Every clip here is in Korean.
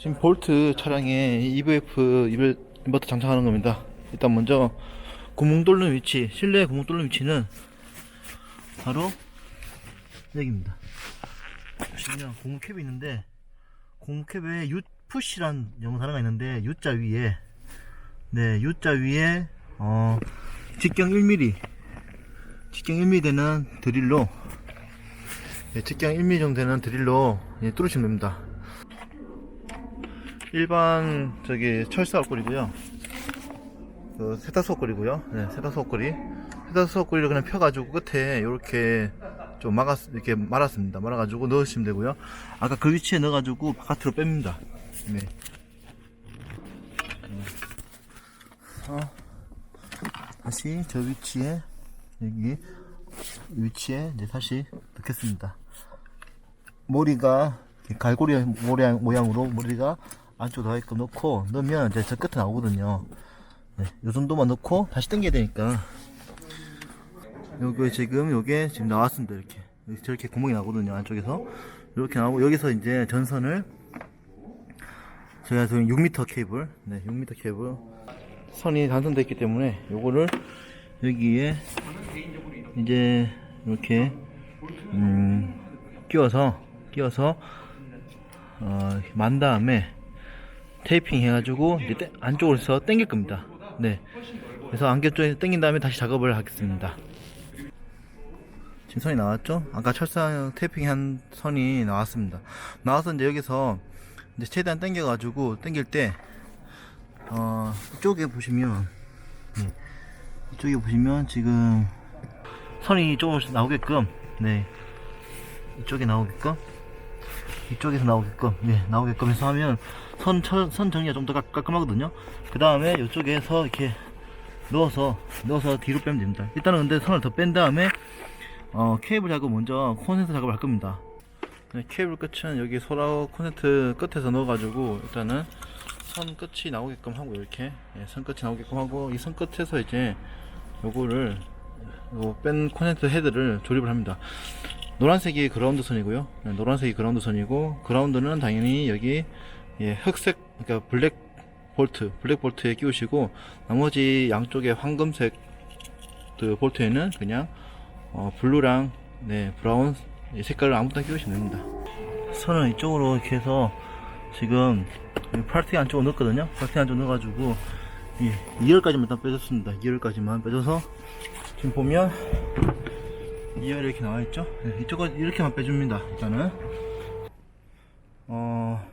지금 볼트 차량에 EVF 인버터 장착하는 겁니다. 일단 먼저 구멍 뚫는 위치, 실내 구멍 뚫는 위치는 바로 여기입니다. 보시면 고무캡이 있는데 고무캡에 U 푸시란 영어 단어가 있는데 U자 위에 네 U자 위에 어 직경 1mm 직경 1mm 되는 드릴로 네, 직경 1mm 정도 되는 드릴로 예, 뚫으시면 됩니다. 일반 저기 철사 옷걸이고요. 그 세탁소 옷걸이고요. 네, 세탁소 옷걸이. 세탁소 옷걸이를 그냥 펴가지고 끝에 이렇게 좀 막았 이렇게 말았습니다. 말아가지고 넣으시면 되고요. 아까 그 위치에 넣어가지고 바깥으로 뺍니다. 네. 어, 다시 저 위치에 여기 위치에 이제 다시 넣겠습니다. 머리가 갈고리 모양, 모양으로 머리가 안쪽으로 들어가게끔 넣고 넣으면 이제 저 끝에 나오거든요. 네, 요 정도만 넣고 다시 당겨야 되니까. 요게 지금 요게 지금 나왔습니다 이렇게. 저렇게 구멍이 나거든요 안쪽에서. 이렇게 나오고 여기서 이제 전선을 제가 지금 6m 케이블 네 6m 케이블 선이 단선되어 있기 때문에 요거를 여기에 이제 이렇게 음 끼워서 끼워서 어, 만 다음에 테이핑 해가지고 이제 떼- 안쪽으로서 당길 겁니다. 네. 그래서 안경 쪽에 당긴 다음에 다시 작업을 하겠습니다. 지금 선이 나왔죠? 아까 철사 테이핑 한 선이 나왔습니다. 나와서 이제 여기서 이제 최대한 당겨가지고 당길 때, 어, 이쪽에 보시면, 네. 이쪽에 보시면 지금 선이 조금씩 나오게끔, 네. 이쪽에 나오게끔, 이쪽에서 나오게끔, 예, 나오게끔 해서 하면 선, 선, 선 정리가 좀 더 깔끔하거든요. 그 다음에 이쪽에서 이렇게 넣어서, 넣어서 뒤로 빼면 됩니다. 일단은 근데 선을 더 뺀 다음에, 어, 케이블 작업 먼저 콘센트 작업을 할 겁니다. 네, 케이블 끝은 여기 소라 콘센트 끝에서 넣어 가지고, 일단은 선 끝이 나오게끔 하고, 이렇게, 예, 선 끝이 나오게끔 하고, 이 선 끝에서 이제 요거를, 요 뺀 콘센트 헤드를 조립을 합니다. 노란색이 그라운드 선이고요. 네, 노란색이 그라운드 선이고 그라운드는 당연히 여기 예, 흑색 그러니까 블랙 볼트, 블랙 볼트에 끼우시고 나머지 양쪽에 황금색 그 볼트에는 그냥 어, 블루랑 네, 브라운 이 색깔을 아무거나 끼우시면 됩니다. 선을 이쪽으로 이렇게 해서 지금 팔티 안쪽으로 넣었거든요. 팔티 안쪽으로 넣어가지고 이 2열까지만 일단 빼줬습니다. 2열까지만 빼줘서 지금 보면 2열 이렇게 나와있죠? 네, 이쪽은 이렇게만 빼줍니다. 일단은 어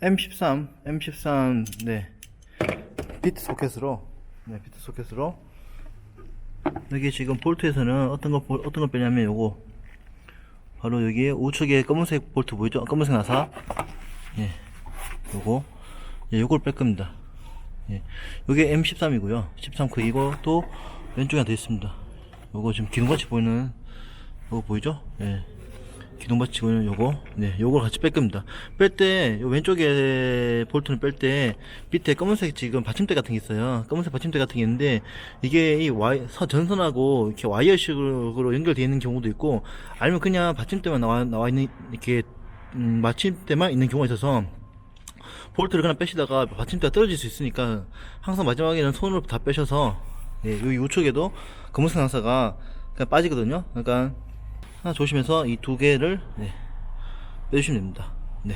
M13 M13 네 비트 소켓으로 네 비트 소켓으로 여기 지금 볼트에서는 어떤 거 볼- 어떤 걸 빼냐면 요거 바로 여기에 우측에 검은색 볼트 보이죠? 검은색 나사 예 요거 예, 요걸 뺄 겁니다. 예. 요게 M13이고요. 13 크기고 또 왼쪽에 더 있습니다. 요거 지금 기둥같이 보이는 요거 보이죠? 예. 기둥같이 보이는 요거 네 요걸 같이 뺄 겁니다. 뺄때요 왼쪽에 볼트는 뺄때 밑에 검은색 지금 받침대 같은 게 있어요. 검은색 받침대 같은 게 있는데 이게 이 와이 서 전선하고 이렇게 와이어식으로 연결되어 있는 경우도 있고 아니면 그냥 받침대만 나와 나와 있는 이렇게 음, 받침대만 있는 경우가 있어서 볼트를 그냥 빼시다가 받침대가 떨어질 수 있으니까 항상 마지막에는 손으로 다 빼셔서 예, 여기 우측에도 검은색 나사가 그냥 빠지거든요. 그러니까 하나 조심해서 이 두 개를 네, 빼주시면 됩니다. 네.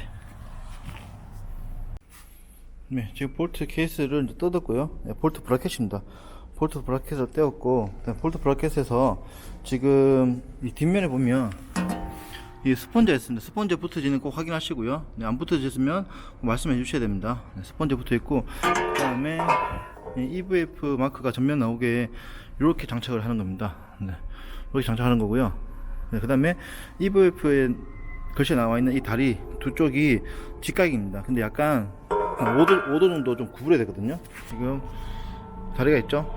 네, 지금 볼트 케이스를 이제 뜯었고요. 네, 볼트 브라켓입니다. 볼트 브라켓을 떼었고, 네, 볼트 브라켓에서 지금 이 뒷면에 보면 이 스펀지가 있습니다. 스펀지 붙어지는 꼭 확인하시고요. 네, 안 붙어졌으면 말씀해 주셔야 됩니다. 네, 스펀지 붙어 있고, 그 다음에 EVF 마크가 전면 나오게 이렇게 장착을 하는 겁니다. 네, 이렇게 장착하는 거고요. 네, 그 다음에 EVF에 글씨 나와 있는 이 다리 두 쪽이 직각입니다. 근데 약간 한 5도, 5도 정도 좀 구부려야 되거든요. 지금 다리가 있죠.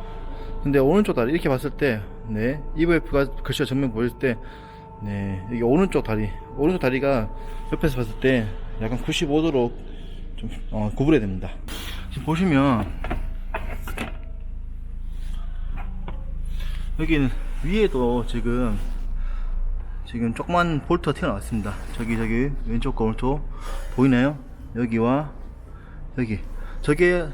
근데 오른쪽 다리 이렇게 봤을 때, 네, EVF가 글씨가 전면 보일 때, 네, 여기 오른쪽 다리, 오른쪽 다리가 옆에서 봤을 때 약간 95도로 좀 어, 구부려야 됩니다. 지금 보시면 여기는 위에도 지금 지금 조그만 볼트가 튀어나왔습니다. 저기 저기 왼쪽 거 오른쪽 보이나요? 여기와 여기 저게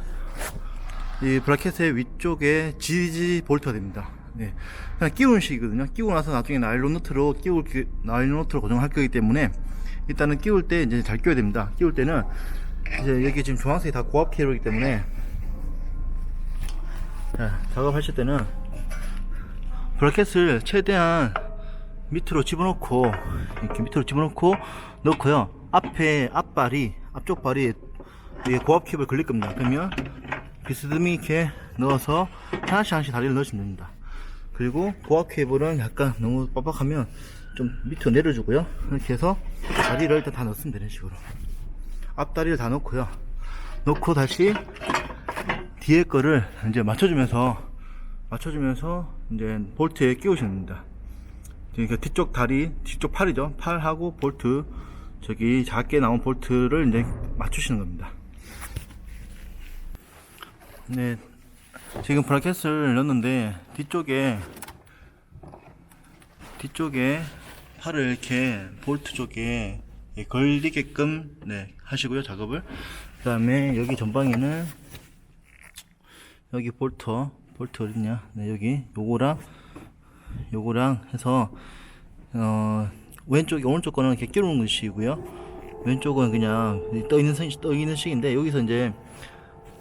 이 브라켓의 위쪽에 지지 볼트가 됩니다. 네. 그냥 끼우는 식이거든요. 끼우고 나서 나중에 나일론 너트로 끼울 기- 나일론 너트로 고정할 거기 때문에 일단은 끼울 때 이제 잘 끼워야 됩니다. 끼울 때는 이제 여기 지금 주황색이 다 고압 케이블이기 때문에 자, 작업하실 때는 브라켓을 최대한 밑으로 집어넣고 이렇게 밑으로 집어넣고 넣고요. 앞에 앞발이 앞쪽 발이 이 고압 캡을 걸릴 겁니다. 그러면 비스듬히 이렇게 넣어서 하나씩 하나씩 다리를 넣으시면 됩니다. 그리고 고압 케이블은 약간 너무 빡빡하면 좀 밑으로 내려주고요. 이렇게 해서 다리를 일단 다 넣습니다. 이런 식으로. 앞다리를 다 넣고요. 넣고 다시 뒤에 거를 이제 맞춰주면서 맞춰주면서 이제 볼트에 끼우시면 됩니다 그러니까 뒤쪽 다리, 뒤쪽 팔이죠. 팔하고 볼트, 저기 작게 나온 볼트를 이제 맞추시는 겁니다. 네, 지금 브라켓을 넣었는데 뒤쪽에 뒤쪽에 팔을 이렇게 볼트 쪽에 걸리게끔 네 하시고요 작업을. 그 다음에 여기 전방에는 여기 볼트 볼트 어딨냐? 네 여기 요거랑 요거랑 해서 어 왼쪽 오른쪽 거는 이렇게 끼우는 것이고요. 왼쪽은 그냥 떠 있는 선- 떠 있는 식인데 여기서 이제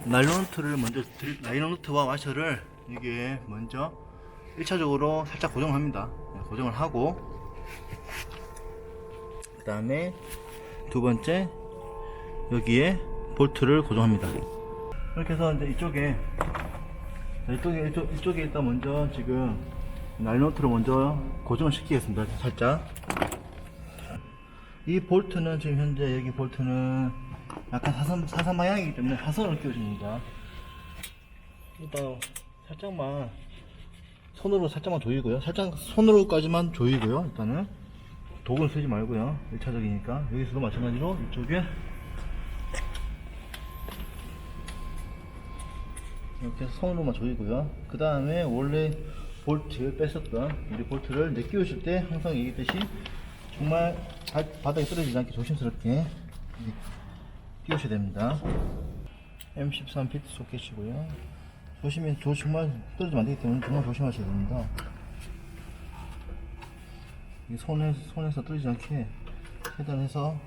나일론트를 먼저 들- 나일론트와 와셔를 이게 먼저 1차적으로 살짝 고정합니다. 네, 고정을 하고 그 다음에 두 번째 여기에 볼트를 고정합니다. 이렇게 해서 이제 이쪽에 이쪽에 이쪽, 이쪽에 일단 먼저 지금 나일노트를 먼저 고정을 시키겠습니다. 살짝. 이 볼트는 지금 현재 여기 볼트는 약간 사선, 사선 방향이기 때문에 사선을 끼워줍니다. 일단 살짝만 손으로 살짝만 조이고요. 살짝 손으로까지만 조이고요. 일단은 독은 쓰지 말고요. 1차적이니까 여기서도 마찬가지로 이쪽에 이렇게 손으로만 조이고요. 그 다음에 원래 볼트 뺐었던 우리 볼트를 이제 끼우실 때 항상 얘기했듯이 정말 바, 바닥에 떨어지지 않게 조심스럽게 끼우셔야 됩니다. M13 피트 소켓이고요. 조심히 조 정말 떨어지면 안 되기 때문에 정말 조심하셔야 됩니다. 이 손에 손에서 떨어지지 않게 최대한 해서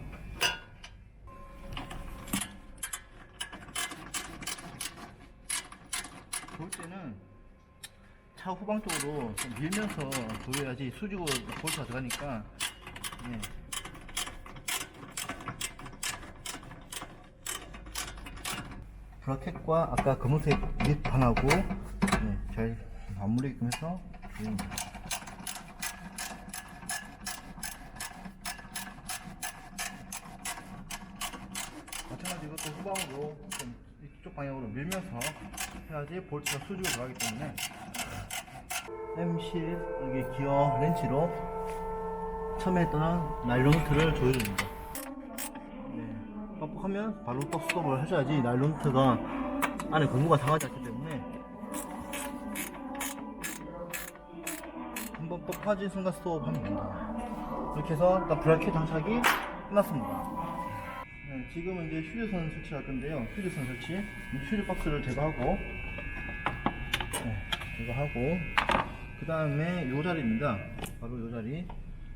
볼 때는 차 후방 쪽으로 좀 밀면서 조여야지 수직으로 볼트가 들어가니까 네. 브라켓과 아까 검은색 밑판하고 네, 잘 맞물리게끔 해서 조입니다. 마찬가지 이것도 후방으로 좀 이쪽 방향으로 밀면서 해야지 볼트가 수직으로 들어가기 때문에 M10 여기 기어 렌치로 처음에 했던 나일론트를 조여줍니다. 네, 뻑뻑하면 바로 또 스톱을 하셔야지 나일론 트가 안에 고무가 상하지 않기 때문에 한번 뻑뻑해진 순간 스톱하면 됩니다. 이렇게 해서 일단 브라켓 장착이 끝났습니다. 네, 지금은 이제 휴대선 설치할 건데요. 휴대선 설치. 휴대 박스를 제거하고, 네, 제거하고, 그 다음에 요 자리입니다. 바로 요 자리.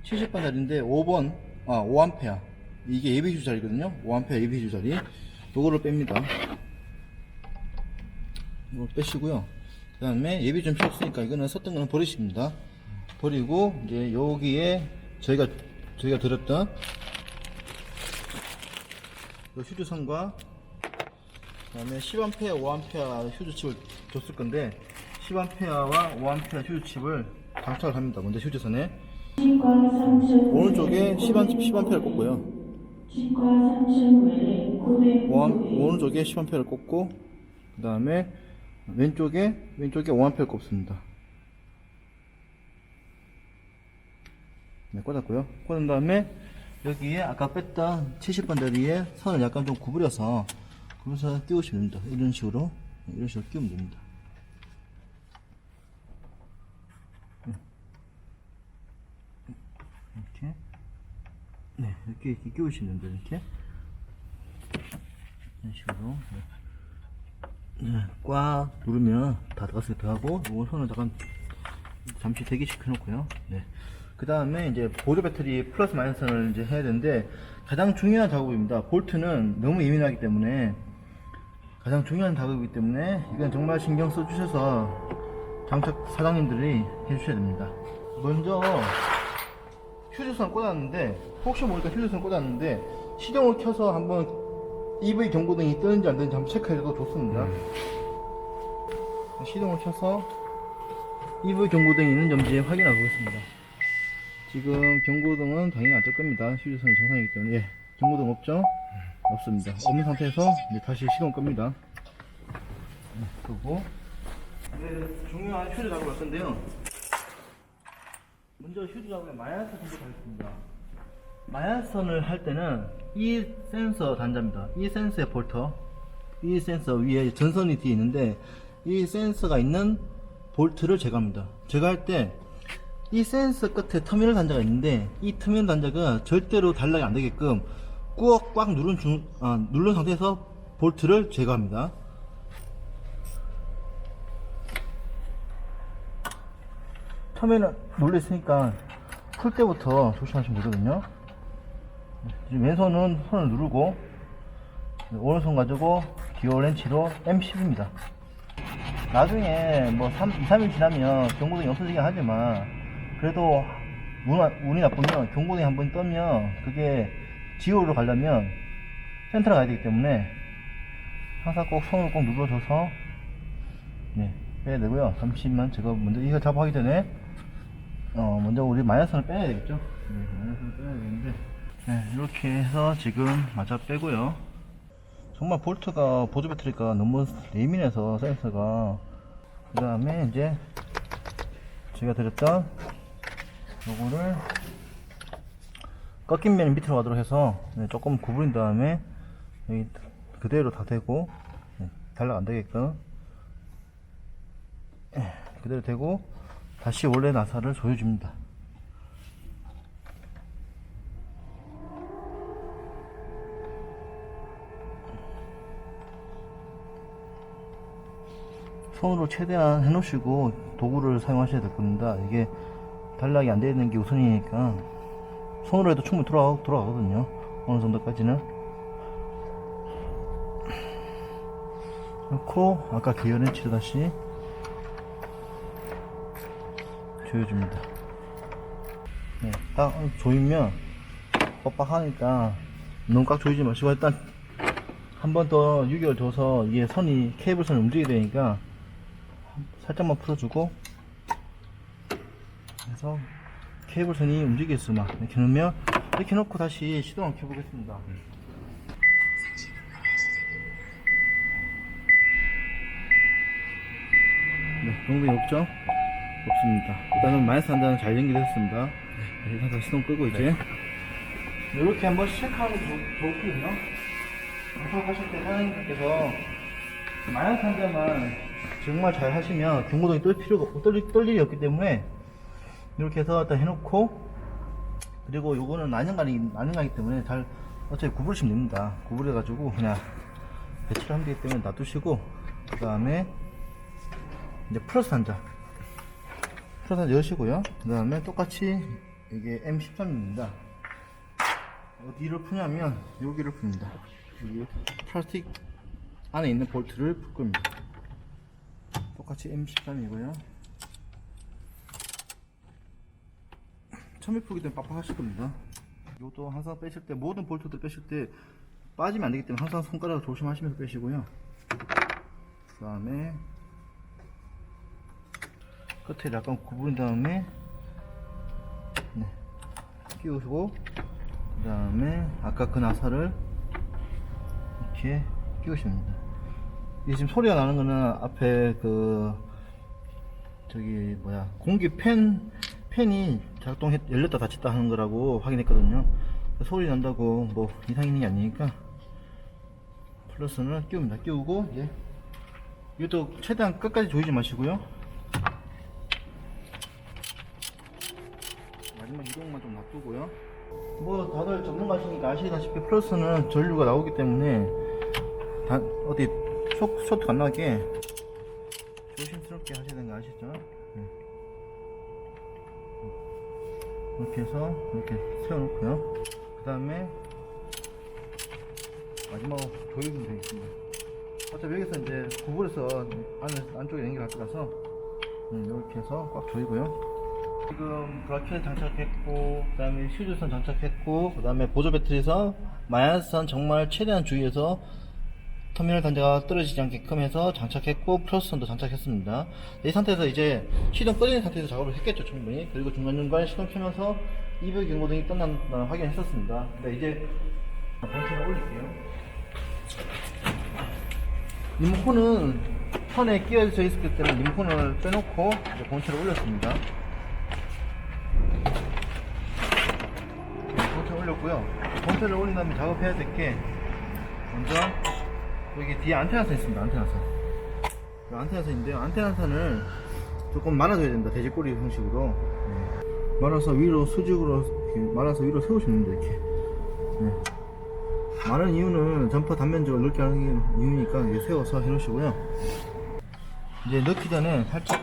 70번 자리인데 5번, 아, 5A. 이게 예비주 자리거든요. 5A 예비주 자리. 요거를 뺍니다. 이거 빼시고요. 그 다음에 예비준 필요 없으니까 이거는 썼던 거는 버리십니다. 버리고, 이제 여기에 저희가, 저희가 드렸던 이 휴즈선과 그 다음에 10A, 5A 휴즈칩을 줬을 건데 10A와 5A 휴즈칩을 장착을 합니다. 먼저 휴즈선에 3층 오른쪽에 10A, 10A를 꽂고요. 치과 3층 외에 900 오른쪽에 10A를 꽂고 그 다음에 왼쪽에 왼쪽에 5A를 꼽습니다. 네, 꽂았고요. 꽂은 다음에 여기에 아까 뺐던 70번 자리에 선을 약간 좀 구부려서 구부려서 끼우시면 됩니다. 이런 식으로 이런 식으로 끼우면 됩니다. 이렇게 네 이렇게, 이렇게 됩니다. 이렇게 식으로 네. 네, 꽉 누르면 다 들어갔을 때 하고 이거 손을 잠깐 잠시 대기시켜 놓고요. 네. 그 다음에 이제 보조 배터리 플러스 마이너스를 이제 해야 되는데 가장 중요한 작업입니다. 볼트는 너무 예민하기 때문에 가장 중요한 작업이기 때문에 이건 정말 신경 써 주셔서 장착 사장님들이 해주셔야 됩니다. 먼저 휴대선 꽂았는데 혹시 모르니까 휴대선 꽂았는데 시동을 켜서 한번 EV 경고등이 뜨는지 안 뜨는지 한번 체크해도 좋습니다. 시동을 켜서 EV 경고등이 있는지 없는지 확인하고 보겠습니다. 지금 경고등은 당연히 안 뜰 겁니다. 휴대선이 정상이기 때문에 예, 경고등 없죠? 없습니다. 없는 상태에서 다시 시동 끕니다. 네, 끄고 네, 중요한 휴대 작업을 할 건데요. 먼저 휴대 작업에 마이너스 선을 하겠습니다. 마이너스선을 할 때는 이 센서 단자입니다. 이 센서의 볼터, 이 센서 위에 전선이 뒤에 있는데 이 센서가 있는 볼트를 제거합니다. 제거할 때 이 센서 끝에 터미널 단자가 있는데 이 터미널 단자가 절대로 단락이 안 되게끔 꾹꽉 누른 중, 아, 누른 상태에서 볼트를 제거합니다. 눌려 있으니까 풀 때부터 조심하시면 되거든요. 왼손은 손을 누르고 오른손 가지고 기어 렌치로 M10입니다. 나중에 뭐 3, 2, 3일 지나면 경고등이 없어지긴 하지만 그래도 운, 운이 나쁘면 경고등이 한번 뜨면 그게 지호로 가려면 센터로 가야 되기 때문에 항상 꼭 손을 꼭 눌러줘서 네, 빼야 되고요. 잠시만 제가 먼저 이거 작업하기 전에 어, 먼저 우리 마이너스를 빼야 되겠죠? 네, 마이너스를 빼야 되는데 네, 이렇게 해서 지금 마저 빼고요. 정말 볼트가 보조 배터리가 너무 예민해서 센서가 그 다음에 이제 제가 드렸던 요거를 꺾인 면이 밑으로 가도록 해서 네, 조금 구부린 다음에 여기 그대로 다 대고 네, 단락 안 되게끔 예, 그대로 대고 다시 원래 나사를 조여줍니다. 손으로 최대한 해놓으시고 도구를 사용하셔야 될 겁니다. 이게 단락이 안 되는 게 우선이니까 손으로 해도 충분히 돌아가, 돌아가거든요. 어느 정도까지는. 넣고 아까 기어렌치를 다시 조여줍니다. 네, 딱 조이면 뻑뻑하니까 너무 꽉 조이지 마시고 일단 한 번더 유격을 줘서 이게 선이 케이블 선이 움직이게 되니까 살짝만 풀어주고 그래서 케이블 선이 움직일 수만 이렇게 놓으면 이렇게 놓고 다시 시동을 켜보겠습니다. 네, 정도 없죠? 없습니다. 일단은 마이너스 한 단은 잘 연결됐습니다. 네, 일단 시동 끄고 이제 이렇게 한번 좋, 좋거든요. 작업하실 때 사장님께서 마이너스 한 단만 정말 잘 하시면 경고등이 뜰 필요가 없고 뜰, 뜰 일이 없기 때문에 이렇게 해서 일단 해놓고 그리고 요거는 난연간이 난연간이기 때문에 잘 어차피 구부리시면 됩니다. 구부려 가지고 그냥 배치를 하면 되기 때문에 놔두시고 그 다음에 이제 플러스 단자 플러스 단자 여시고요. 그 다음에 똑같이 이게 M13입니다. 어디를 푸냐면 여기를 풉니다. 여기 플라스틱 안에 있는 볼트를 풀 겁니다. 똑같이 M13이고요. 처음에 풀기 때문에 빡빡하실 겁니다. 이것도 항상 빼실 때 모든 볼트들 빼실 때 빠지면 안 되기 때문에 항상 손가락을 조심하시면서 빼시고요. 그 다음에 끝에 약간 구부린 다음에 네, 끼우시고 그 다음에 아까 그 나사를 이렇게 끼우시면 됩니다. 이게 지금 소리가 나는 거는 앞에 그 저기 뭐야 공기 팬 팬이 작동했 열렸다 닫혔다 하는 거라고 확인했거든요. 소리 난다고 뭐 이상 있는 게 아니니까 플러스는 끼웁니다. 끼우고 이제 이것도 최대한 끝까지 조이지 마시고요. 마지막 이동만 좀 놔두고요. 뭐 다들 전문가시니까 아시다시피 플러스는 전류가 나오기 때문에 어디 쇼, 쇼트 안 나게 조심스럽게 되는 거 아시죠? 네. 이렇게 해서 이렇게 세워놓고요. 그 다음에 마지막으로 조이면 되겠습니다. 어차피 여기서 이제 구부려서 안, 안쪽에 연결할 거라서 음, 이렇게 해서 꽉 조이고요. 지금 브라켓 장착했고, 그 다음에 휴즈선 장착했고, 그 다음에 보조 배터리선, 마이너스선 정말 최대한 주의해서 터미널 단자가 떨어지지 않게끔 해서 장착했고, 플러스선도 장착했습니다. 이 상태에서 이제 시동 꺼진 상태에서 작업을 했겠죠, 충분히. 그리고 중간중간 시동 켜면서 이불 경고등이 떴나 확인했었습니다. 근데 이제 본체를 올릴게요. 리모컨은 선에 끼워져 있었기 때문에 리모컨을 빼놓고 이제 본체를 올렸습니다. 본체를 올렸고요. 본체를 올린 다음에 작업해야 될 게 먼저 여기 뒤에 안테나선 있습니다. 안테나선. 이 안테나선인데요. 안테나선을 조금 말아줘야 됩니다. 돼지꼬리 형식으로. 네. 말아서 위로 수직으로 말아서 위로 됩니다. 이렇게. 네. 많은 이유는 점퍼 단면적을 넓게 하는 이유니까 이렇게 세워서 해놓으시고요. 이제 넣기 전에 살짝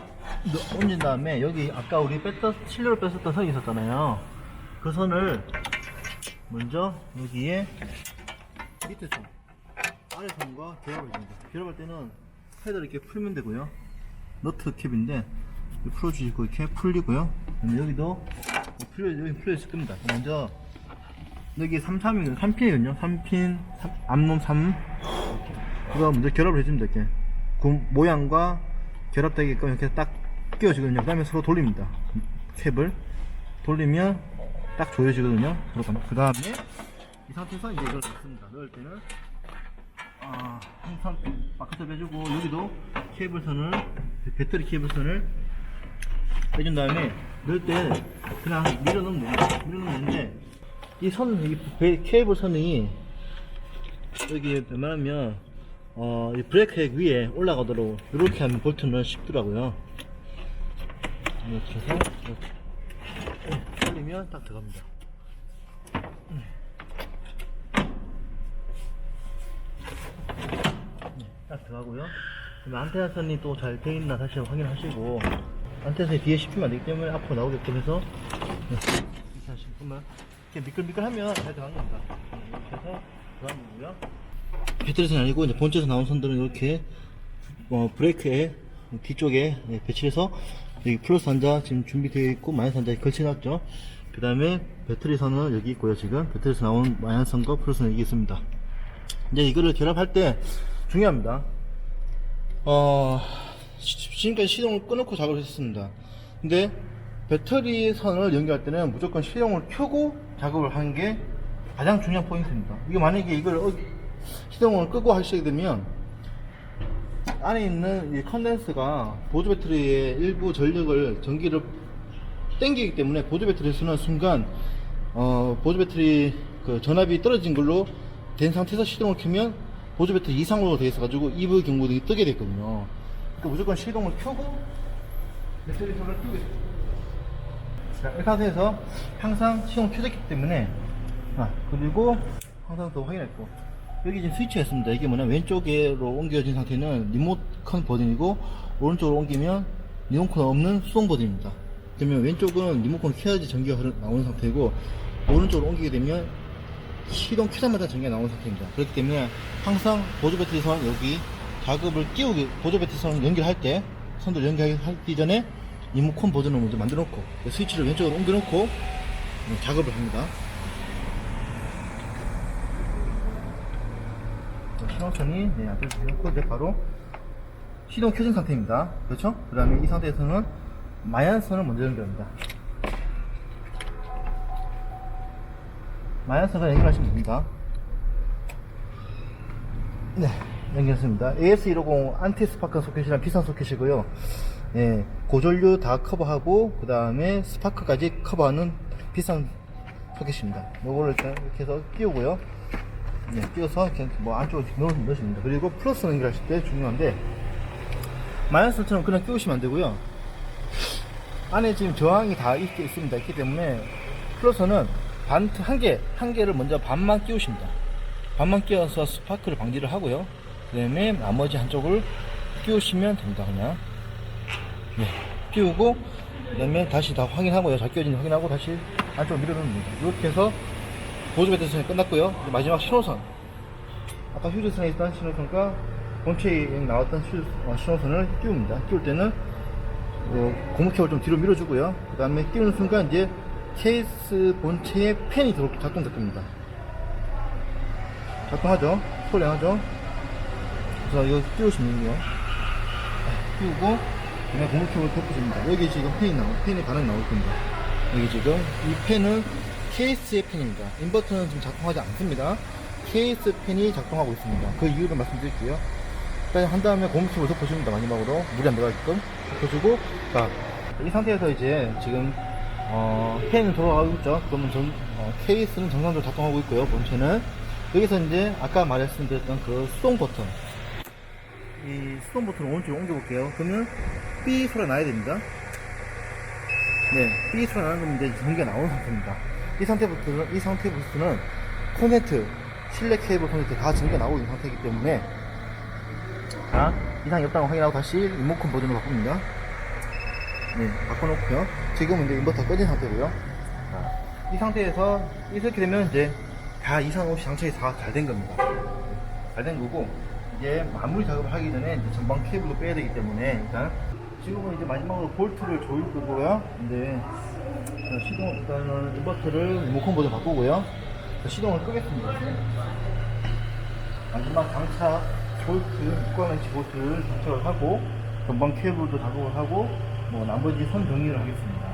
넣- 얹은 다음에 여기 아까 우리 뺐던 실내로 뺐었던 선이 있었잖아요. 그 선을 먼저 여기에 밑에 선, 아래 선과 결합을 해줍니다. 결합할 때는 헤드를 이렇게 풀면 되고요. 너트 캡인데 풀어주시고 이렇게 풀리고요. 그다음에 여기도 뭐 풀려 여기 풀려 있을 겁니다. 먼저 여기 33이거든요. 3핀이거든요. 3핀, 앞놈 3. 그거 먼저 결합을 해줍니다. 이렇게. 그 모양과 결합되게끔 이렇게 딱 끼워지거든요. 그 다음에 서로 돌립니다. 캡을. 돌리면 딱 조여지거든요. 그 다음에 이 상태에서 이제 이걸 넣습니다. 넣을 때는, 아, 항상 바깥에 빼주고, 여기도 케이블선을, 배터리 케이블선을 빼준 다음에 넣을 때 그냥 밀어 넣으면 됩니다. 밀어 넣으면 되는데, 이 선, 이 베- 케이블 선이 여기 웬만하면 어, 이 브레이크 액 위에 올라가도록 이렇게 하면 볼트는 쉽더라고요. 이렇게 해서 이렇게 올리면 딱 들어갑니다. 딱 들어가고요. 그럼 안테나 선이 또 잘 돼 있나 다시 확인하시고 안테나 선이 뒤에 씹히면 안 되기 때문에 앞으로 나오게끔 해서 네, 이렇게 하시면 이렇게 미끌미끌하면 잘 들어간 겁니다. 네, 이렇게 해서 들어간 거고요. 배터리선이 아니고 이제 본체에서 나온 선들은 이렇게 어, 브레이크에 뒤쪽에 예, 배치해서 여기 플러스 단자 지금 준비되어 있고 마이너스 단자에 걸쳐놨죠. 그 다음에 배터리선은 여기 있고요. 지금 배터리에서 나온 마이너스 선과 플러스는 여기 있습니다. 이제 이거를 결합할 때 중요합니다. 어, 시- 지금까지 시동을 꺼놓고 작업을 했습니다. 근데 배터리 선을 연결할 때는 무조건 시동을 켜고 작업을 하는 게 가장 중요한 포인트입니다. 이게 만약에 이걸 어- 시동을 끄고 하시게 되면 안에 있는 이 컨덴서가 보조 배터리의 일부 전력을 전기를 땡기기 때문에 보조 배터리에서는 순간 어, 보조 배터리 그 전압이 떨어진 걸로 된 상태에서 시동을 켜면 보조 배터리 이상으로 되어 있어가지고 EV 경고등이 뜨게 됐거든요. 그러니까 무조건 시동을 켜고 배터리 있습니다. 자, 이 상태에서 항상 시동 켜졌기 때문에 아, 그리고 항상 더 확인했고 여기 지금 스위치가 있습니다. 이게 뭐냐 왼쪽으로 옮겨진 상태는 리모컨 버전이고 오른쪽으로 옮기면 리모컨 없는 수동 버전입니다. 그러면 왼쪽은 리모컨을 켜야지 전기가 나오는 상태고 오른쪽으로 옮기게 되면 시동 켜자마자 전기가 나오는 상태입니다. 그렇기 때문에 항상 보조 배터리 선 여기 작업을 끼우기 보조 배터리 선 연결할 때 선들 연결하기 전에 리모컨 버전을 먼저 만들어 놓고 스위치를 왼쪽으로 옮겨 놓고 작업을 합니다. 시동선이 네, 앞에서 되었고 이제 바로 시동 켜진 상태입니다. 그렇죠? 그 다음에 이 상태에서는 마이너스선을 먼저 연결합니다. 마이너스선 연결하시면 됩니다. 네, 연결했습니다. AS150 안티 스파크 소켓이랑 비싼 소켓이고요. 예, 고전류 다 커버하고 그 다음에 스파크까지 커버하는 비싼 소켓입니다. 요거를 일단 이렇게 해서 끼우고요. 네, 끼워서 이렇게 뭐 안쪽으로 넣, 넣으시면 됩니다. 그리고 플러스 연결하실 때 중요한데 마이너스처럼 그냥 끼우시면 안 되고요. 안에 지금 저항이 다 있, 있습니다. 있기 때문에 플러스는 반, 한 개, 한 개를 먼저 반만 끼우십니다. 반만 끼워서 스파크를 방지를 하고요. 그 다음에 나머지 한쪽을 끼우시면 됩니다 그냥. 네, 끼우고 그 다음에 다시 다 확인하고요. 잘 끼워진지 확인하고 다시 안쪽으로 밀어넣으면 됩니다. 이렇게 해서 보조 배터리 끝났고요. 마지막 신호선. 아까 휴즈선에 있던 신호선과 본체에 나왔던 휴, 어, 신호선을 끼웁니다. 끼울 때는 어, 고무 케이블 좀 뒤로 밀어주고요. 그 다음에 끼우는 순간 이제 케이스 본체에 펜이 들어 작동될 겁니다. 작동하죠? 소리 나죠? 그래서 이거 끼우시면요. 네, 끼우고 그냥 고무 케이블 덮어줍니다. 여기 지금 펜이 나오 펜이 반응이 나올 겁니다. 여기 지금 이 펜은 케이스의 펜입니다. 인버터는 지금 작동하지 않습니다. 케이스 펜이 작동하고 있습니다. 그 이유를 말씀드릴게요. 일단 한 다음에 고무 케이블 덮어줍니다 마지막으로. 물이 안 들어가게끔. 덮어주고 자 이 상태에서 이제 지금 어, 펜은 돌아가고 있죠 그러면 전, 어, 케이스는 정상적으로 작동하고 있고요 본체는 여기서 이제 아까 말씀드렸던 그 수동 버튼 이 수동 버튼을 오른쪽으로 옮겨볼게요. 그러면 삐 소리가 나야 됩니다. 네, 삐 소리가 나는 건 이제 전기가 나오는 상태입니다. 이 상태부터는, 이 상태부터는 코네트, 실내 케이블 코네트 다 전기가 나오고 있는 상태이기 때문에 자, 이상이 없다고 확인하고 다시 리모컨 버전으로 바꿉니다. 네, 바꿔놓고요. 지금은 이제 인버터 꺼진 상태고요. 자, 이 상태에서 이렇게 되면 이제 다 이상 없이 장착이 다 잘 된 겁니다. 잘 된 거고 이제 마무리 작업을 하기 전에 이제 전방 케이블도 빼야 되기 때문에 일단 지금은 이제 마지막으로 볼트를 조일 거고요. 이제 자, 시동 일단은 인버터를 리모컨 버전 바꾸고요. 자, 시동을 끄겠습니다. 마지막 장착 볼트 6관원치 볼트를 장착을 하고 전방 케이블도 작업을 하고 뭐 나머지 선 정리를 하겠습니다.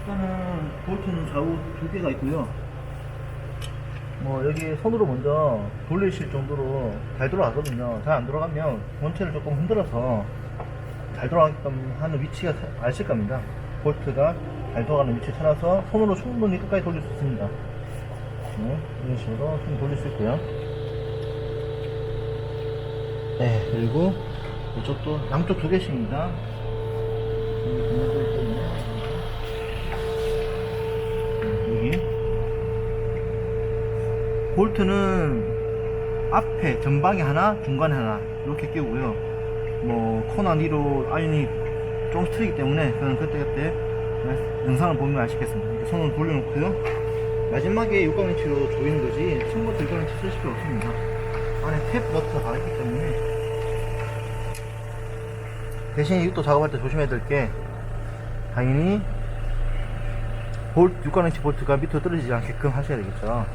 일단은 볼트는 좌우 두 개가 있고요. 뭐 여기 손으로 먼저 돌리실 정도로 잘 돌아가거든요. 잘안 돌아가면 본체를 조금 흔들어서 잘 돌아가게끔 하는 위치가 사- 아실 겁니다. 볼트가 잘 돌아가는 위치에 찾아서 손으로 충분히 끝까지 돌릴 수 있습니다. 네, 이런 식으로 충분히 돌릴 수 있고요. 네, 그리고 이쪽도 양쪽 두 개씩입니다. 여기. 볼트는 앞에 전방에 하나 중간에 하나 이렇게 끼우고요. 뭐 코나 니로 아연이 조금씩 틀리기 때문에 그건 그때그때 영상을 보면 아시겠습니다. 손을 돌려놓고요. 마지막에 육각렌치로 조이는 거지 처음부터 육각렌치 쓸 필요 없습니다. 안에 탭 너트가 다 있기 때문에 대신 이것도 작업할 때 조심해야 될 게 당연히 볼트, 육각렌치 볼트가 밑으로 떨어지지 않게끔 하셔야 되겠죠.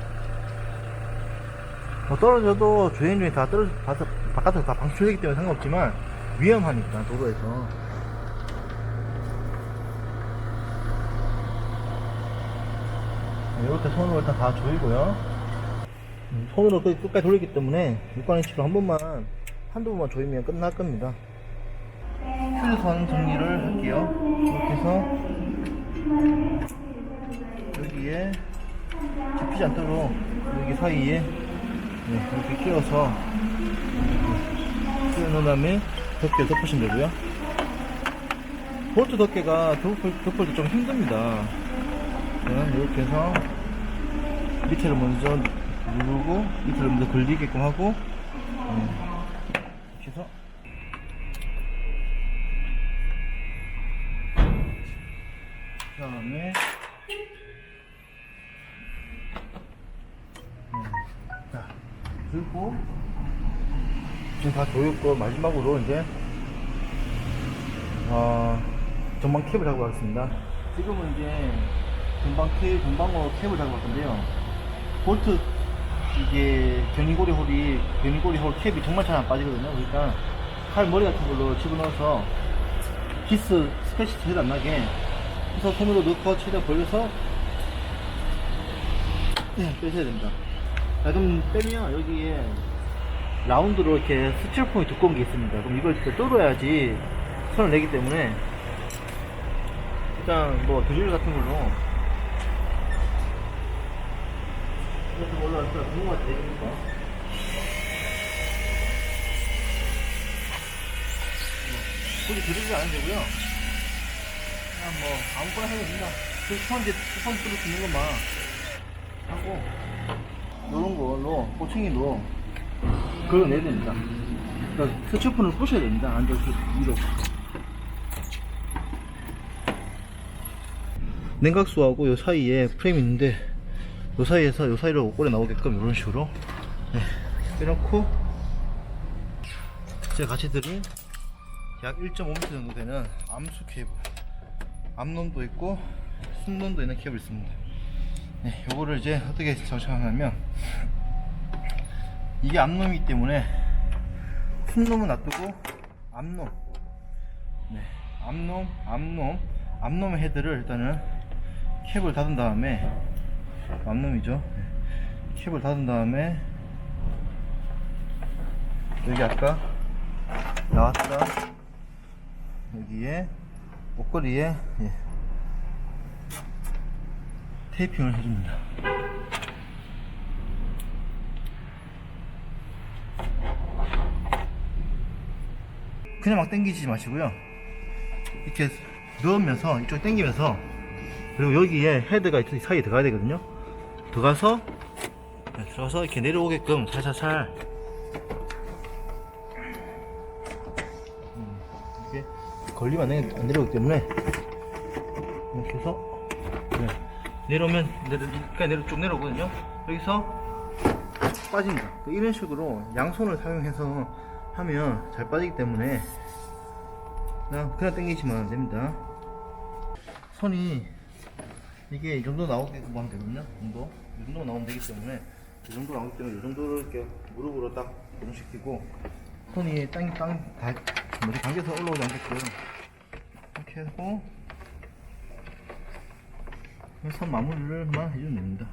뭐 떨어져도 조인 중에 다 떨어져 바깥- 바깥으로 다 방출되기 때문에 상관없지만 위험하니까 도로에서. 이렇게 손으로 일단 다 조이고요. 음, 손으로 끝- 끝까지 돌리기 때문에 육관인치로 한 번만 한두 번만 조이면 끝날 겁니다 선 정리를 할게요 이렇게 해서 여기에 잡히지 않도록 여기 사이에 네, 이렇게 끼워서 끼워 놓은 다음에 덮개를 덮으시면 되고요. 볼트 덮개가 덮을, 때 좀 힘듭니다. 네, 이렇게 해서 밑에를 먼저 누르고 밑에를 먼저 걸리게끔 하고 음, 다 조였고 마지막으로 이제 어, 전방 케이블 작업하겠습니다. 지금은 이제 전방 케이블, 전방으로 케이블 작업할 건데요. 볼트 이게 견이고리 홀이 견이고리 홀 캡이 정말 잘 안 빠지거든요. 그러니까 칼 머리 같은 걸로 집어넣어서 기스 스크래치 제대로 안 나게 해서 손으로 넣고 최대한 벌려서 네, 빼셔야 됩니다. 자, 그럼 빼면 여기에 라운드로 이렇게 스티로폼이 두꺼운 게 있습니다. 그럼 이걸 이렇게 뚫어야지 손을 내기 때문에 일단 뭐 드릴 같은 걸로 이렇게 올라와서 구멍을 내니까 굳이 드릴이 안 되고요. 그냥 뭐 아무거나 해도 됩니다. 그 스펀지, 스펀지 뚫을 수 있는 것만 하고 요런 걸로 꼬챙이로 그려내야 됩니다. 그러니까 스티로폼을 부셔야 됩니다. 안쪽 위로. 냉각수하고 요 사이에 프레임이 있는데 요 사이에서 요 사이로 오래 나오게끔 이런 식으로 네, 빼놓고 제가 같이 드린 약 1.5m 정도 되는 암수 케이블 암놈도 있고 순놈도 있는 케이블 있습니다 네, 요거를 이제 어떻게 장착하냐면 이게 암놈이기 때문에 순놈은 놔두고 암놈 네, 암놈 암놈 암놈의 헤드를 일단은 캡을 닫은 다음에 암놈이죠 네. 캡을 닫은 다음에 여기 아까 나왔다 여기에 옷걸이에 예, 테이핑을 해줍니다 그냥 막 당기지 마시고요. 이렇게 넣으면서 이쪽 당기면서 그리고 여기에 헤드가 이 사이에 들어가야 되거든요. 들어가서 네, 들어가서 이렇게 내려오게끔 살살살. 음, 이렇게 걸리면 안, 내려오기 때문에. 이렇게 해서 네, 내려오면 내려, 내려, 쭉 내려오거든요. 여기서 빠집니다 이런 식으로 양손을 사용해서 하면 잘 빠지기 때문에 그냥, 그냥 당기시면 안 됩니다. 손이 이게 이 정도 나오게끔 하면 되거든요 이 정도. 이 정도 나오면 되기 때문에 이 정도 나오기 때문에 이 정도를 이렇게 무릎으로 딱 고정시키고 손이 땅이 땅 다 뭐지 당겨서 올라오지 않게끔 이렇게 하고 손 마무리를만 해주면 됩니다